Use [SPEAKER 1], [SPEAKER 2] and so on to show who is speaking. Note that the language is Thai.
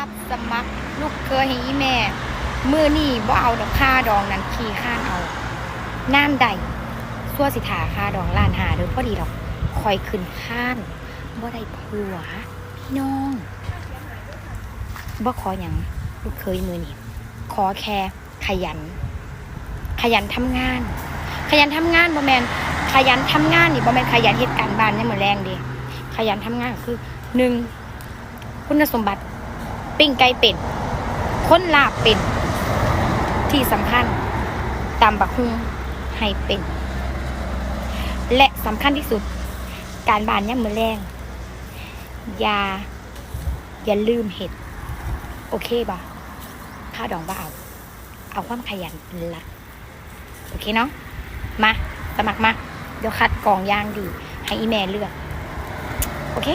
[SPEAKER 1] รับสมัครลูกเคยให้แม่มือนี่บ่าเอาดอกค่าดองนั้นขี่ข้านเอาน้ำใดซัวสิถาค่าดองล้านหาเด้อพอดีดอกคอยขึ้นข้านบ่ได้ผัวพี่น้องบ่ขออย่างลูกเคยมือนี่ขอแค่ขยัน ขยันทำงาน ขยันทำงานบ่แมนขยันทำงานนี่บ่แมนขยันเหตุการณ์บ้านเนี่ยเหมือนแรงดีขยันทำงานคือหนึ่งคุณสมบัติ ปิ้งไก่เป็นค้นลาบเป็น ที่สำคัญตำบักฮุงให้เป็น และสำคัญที่สุด การบานเนี่ามือแรงอย่าอย่าลืมเห็ด โอเคบ่ข้าวดองบ่เอา เอาความขยันเป็นหลัก โอเคเนาะมาสมัครมา เดี๋ยวคัดกล่องย่างดี ให้อีแม่เลือก โอเค